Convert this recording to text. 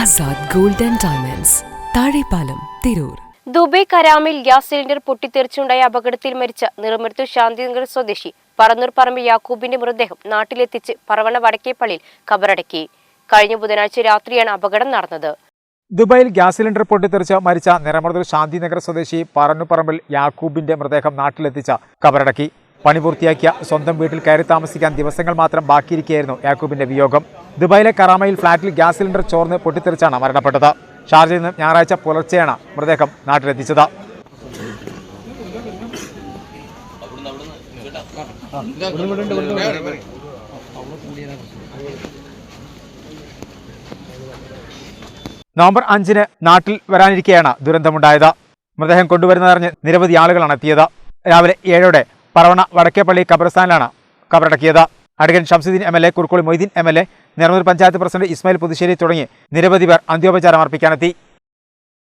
Azad gold and diamonds. Thazhepalam Tirur. Dubai കരാമിൽ gas cylinder പൊട്ടിത്തെറിച്ചുണ്ടായ അപകടത്തിൽ മരിച്ച നിറമൃത്യു ശാന്തിനഗർ സ്വദേശി പറന്നൂർ പറമ്പ് യാക്കൂബിന്റെ മൃതദേഹം നാട്ടിലെത്തിച്ച് പറവണ വടക്കേപ്പള്ളിയിൽ കബറടക്കി. കഴിഞ്ഞ ബുധനാഴ്ച രാത്രിയാണ് അപകടം നടന്നത്. ദുബായിൽ ഗ്യാസ് സിലിണ്ടർ പൊട്ടിത്തെറിച്ച് മരിച്ച നിറമൃതൂർ ശാന്തിനഗർ സ്വദേശി പറന്നുപറമ്പിൽ യാക്കൂബിന്റെ മൃതദേഹം നാട്ടിലെത്തിച്ച കബറടക്കി. പണി പൂർത്തിയാക്കിയ സ്വന്തം വീട്ടിൽ കയറി താമസിക്കാൻ ദിവസങ്ങൾ മാത്രം ബാക്കിയിരിക്കുകയായിരുന്നു യാക്കൂബിന്റെ വിയോഗം. ദുബായിലെ കറാമയിൽ ഫ്ളാറ്റിൽ ഗ്യാസ് സിലിണ്ടർ ചോർന്ന് പൊട്ടിത്തെറിച്ചാണ് മരണപ്പെട്ടത്. ഷാർജയിൽ നിന്ന് ഞായറാഴ്ച പുലർച്ചെയാണ് മൃതദേഹം നാട്ടിലെത്തിച്ചത്. നവംബർ അഞ്ചിന് നാട്ടിൽ വരാനിരിക്കെയാണ് ദുരന്തമുണ്ടായത്. മൃതദേഹം കൊണ്ടുവരുന്നതറിഞ്ഞ് നിരവധി ആളുകളാണ് എത്തിയത്. രാവിലെ ഏഴോടെ പറവണ വടക്കേപ്പള്ളി ഖബർസ്ഥാനിലാണ് കബറടക്കിയത്. Advocate Shamsuddin M L A Kurukkoli Moideen M L A Niramoor panchayat president Ismail Puthussery തുടങ്ങി നിരവധി പേർ അന്ത്യോപചാരം അർപ്പിക്കാനെത്തി.